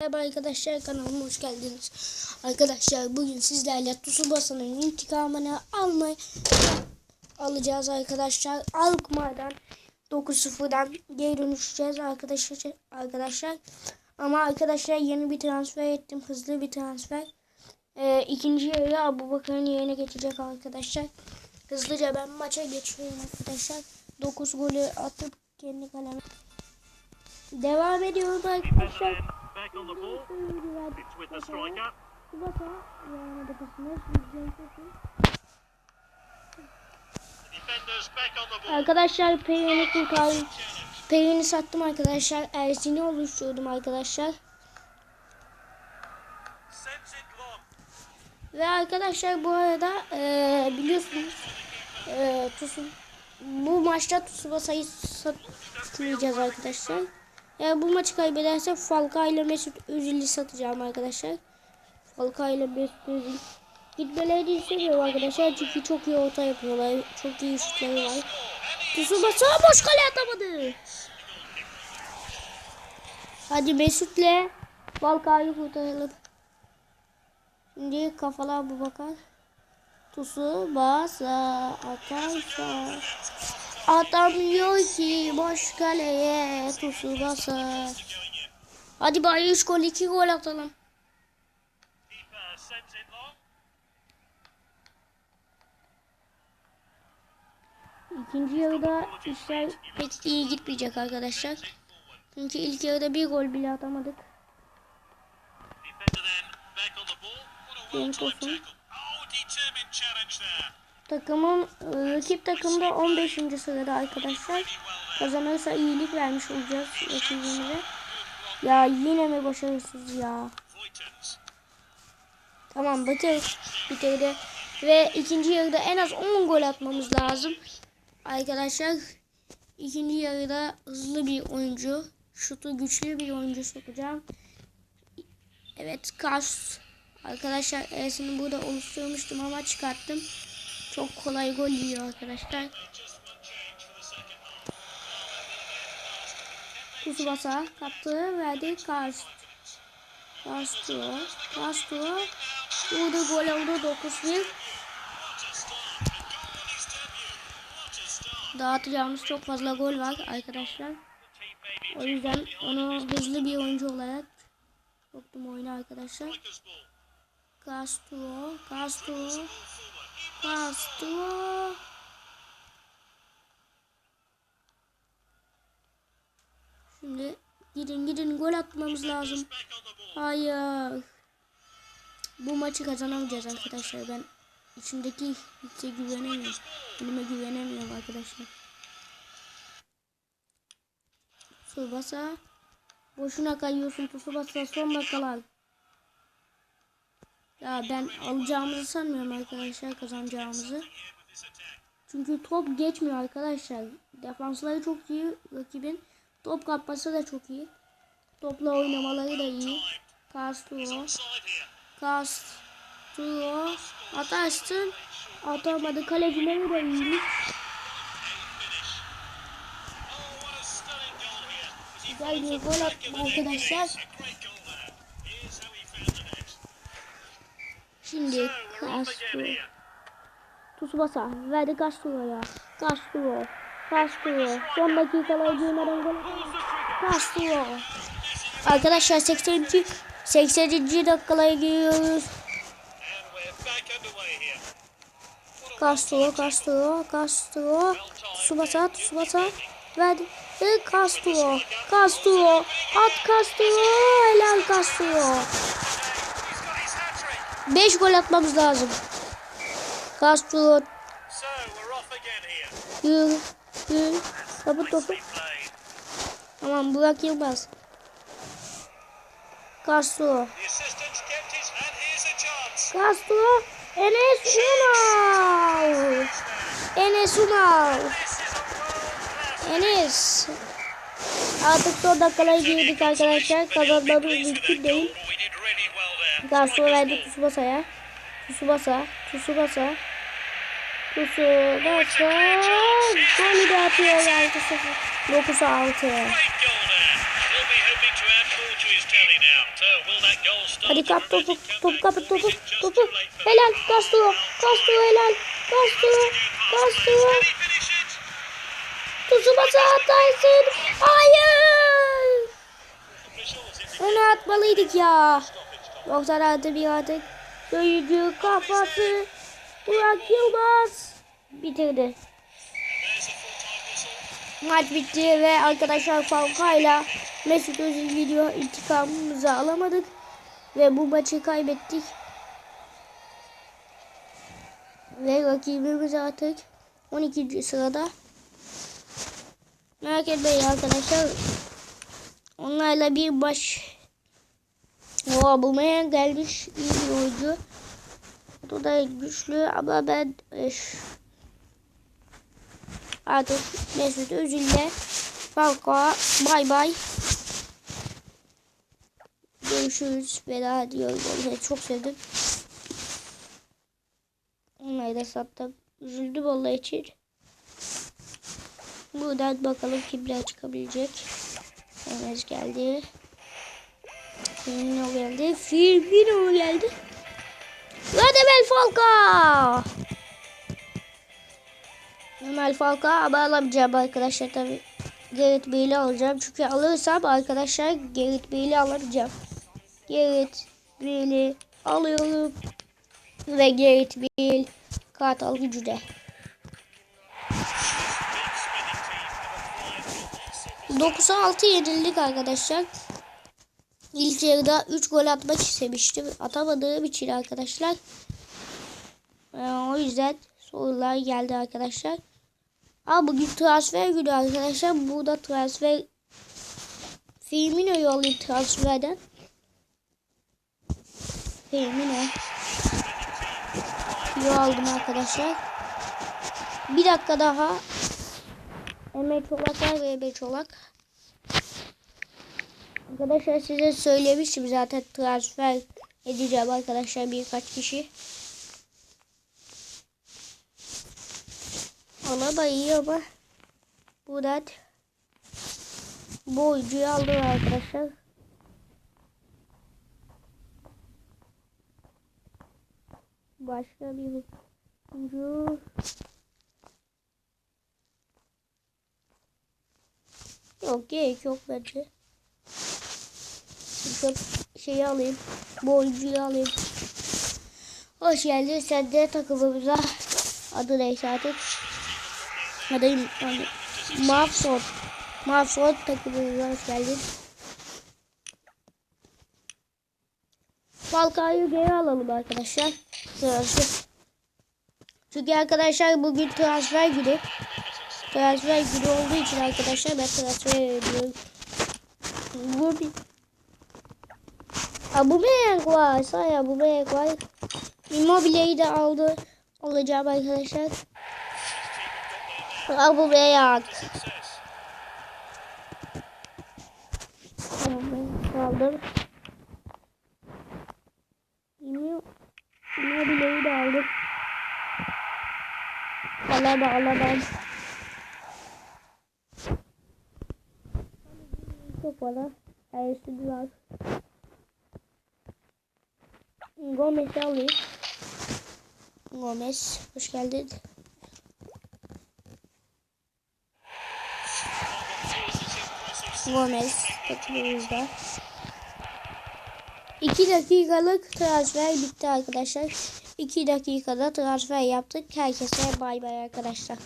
Merhaba arkadaşlar kanalıma hoş geldiniz. Arkadaşlar bugün sizlerle Tsubasa'nın intikamını almaya alacağız arkadaşlar. Alkmaar'dan 9-0'dan geri dönüşeceğiz arkadaşlar. arkadaşlar. Ama arkadaşlar yeni bir transfer ettim. Hızlı bir transfer. Ee, ikinci yarı Abu Bakar'ın yerine geçecek arkadaşlar. Hızlıca ben maça geçiyorum arkadaşlar. 9 golü atıp kendi kaleme. Devam ediyoruz arkadaşlar. Back on the ball. It's with the striker. Arkadaşlar Peyini kurtardım. Peyini sattım arkadaşlar. Ersin'i oluşturdum arkadaşlar. Ve arkadaşlar bu arada eee, biliyorsunuz eee Tusun bu maçta Tsubasa'yı satmayacağız arkadaşlar. Eğer bu maçı kaybedersek Falcao ile Mesut Özil'i satacağım arkadaşlar. Falcao ile Mesut Özil gitmeleri istemiyorum arkadaşlar çünkü çok iyi orta yapıyorlar. Çok iyi şutları var. Tsubasa boş kale atamadı. Hadi Mesut'le Falcao'yu kurtaralım. Şimdi kafalar bu bakar. Tusu basa atarsa atamıyor ki boş kaleye tusu basa. Hadi bari 3 gol 2 gol atalım. İkinci yarıda işler pek iyi gitmeyecek arkadaşlar. Çünkü ilk yarıda bir gol bile atamadık. Defender then there. Takımın rakip takımda 15. sırada arkadaşlar. Kazanırsa iyilik vermiş olacağız rakibimize. Ya yine mi başarısız ya? Tamam bitir. Bitirdi. Ve ikinci yarıda en az 10 gol atmamız lazım. Arkadaşlar ikinci yarıda hızlı bir oyuncu. Şutu güçlü bir oyuncu sokacağım. Evet Kars. Arkadaşlar Ersin'i burada oluşturmuştum ama çıkarttım. Çok kolay gol yiyor arkadaşlar. Tsubasa kaptı verdi Kars. Castro. Castro. Burada gol oldu 9-1. Dağıtacağımız çok fazla gol var arkadaşlar. O yüzden onu hızlı bir oyuncu olarak soktum oyuna arkadaşlar. Castro. Castro. Castro. Şimdi gidin gidin gol atmamız lazım. Hayır. Bu maçı kazanamayacağız arkadaşlar. Ben içimdeki hisse güvenemiyorum. Elime güvenemiyorum arkadaşlar. Tsubasa. Boşuna kayıyorsun Tsubasa. Son dakikalar. Ya ben alacağımızı sanmıyorum arkadaşlar kazanacağımızı. Çünkü top geçmiyor arkadaşlar. Defansları çok iyi rakibin. Top kapması da çok iyi. Topla oynamaları da iyi. Castro. Castro. Atarsın. Atamadı. Kalecileri de iyi. Güzel bir gol arkadaşlar. Şimdi Castro. Tsubasa verdi Castro'ya. Castro. Castro. Son dakikalar girmeden gol. Castro. Arkadaşlar 80. 80. dakikalara giriyoruz. Castro, Castro, Castro. Tsubasa, Tsubasa. Verdi. Ve Castro. Castro. At Castro. Helal Castro. 5 gol atmamız lazım. Castro. Yürü. Yürü. Topu. Played. Tamam Burak Yılmaz. Castro. Castro. Enes Ünal. Enes world-class Enes. Artık son dakikalara girdik arkadaşlar. Kazanmamız mümkün değil. Castro verdi Tsubasa'ya. Tsubasa. Tsubasa. Tsubasa. Golü de atıyor 6-0. 9-6. Great goal there. He'll be hoping to add more to his tally. early now. So will that goal start Hadi to kap topu. Topu kapı topu. Topu. Helal. Castro. Castro helal. Finish it? Tsubasa ataysın. Hayır. Onu atmalıydık ya. Yoksa artı bir artık. Söyücü kafası. Burak Yılmaz. Bitirdi. Maç bitti ve arkadaşlar Falcao'yla Mesut Özil video intikamımızı alamadık. Ve bu maçı kaybettik. Ve rakibimiz artık 12. sırada. Merak etmeyin arkadaşlar. Onlarla bir baş o bulmaya gelmiş iyi bir oyuncu. O da güçlü ama ben e, ş- artık Mesut Özil'le Falcao bay bay. Görüşürüz. Veda diyorum. Onları çok sevdim. Onları da sattım. Üzüldüm onlar için. Buradan bakalım kimler çıkabilecek. Enes geldi. Firmino geldi. Firmino geldi. Radamel Falcao. Radamel Falcao ama alamayacağım arkadaşlar tabi. Gerrit Bale'i alacağım. Çünkü alırsam arkadaşlar Gerrit Bale'i alamayacağım. Gerrit Bale'i alıyorum. Ve Gerrit Bale kartal gücüde. 9'a 6 yenildik arkadaşlar. İlk yarıda 3 gol atmak istemiştim. Atamadığım için arkadaşlar. Ee, o yüzden sorular geldi arkadaşlar. Aa, bugün transfer günü arkadaşlar. Burada transfer Firmino'yu alayım transferden. Firmino. Yo aldım arkadaşlar. Bir dakika daha. Emre Çolak ve Emre Çolak. Arkadaşlar size söylemiştim zaten transfer edeceğim arkadaşlar birkaç kişi. Alaba iyi ama buradan bu oyuncuyu aldım arkadaşlar. Başka bir oyuncu Yok gerek yok bence. Şu şeyi alayım. Bu oyuncuyu alayım. Hoş geldin sen de takımımıza. Adı neyse artık. Adı hani, Mafsot. Mafsot takımımıza hoş geldin. Falcao'yu geri alalım arkadaşlar. Transfer. Çünkü arkadaşlar bugün transfer günü. Transfer günü olduğu için arkadaşlar ben transfer ediyorum. Bir Aubameyang var. Say Aubameyang var. Immobile'yi de aldı. Alacağım arkadaşlar. Aubameyang. Aubameyang aldım. Immo- Immobile'yi de aldım. Alaba alaba. Çok bana. Her üstü var. Gomez'i alayım. Gomez, hoş geldin. Gomez takımımızda. 2 dakikalık transfer bitti arkadaşlar. 2 dakikada transfer yaptık. Herkese bay bay arkadaşlar.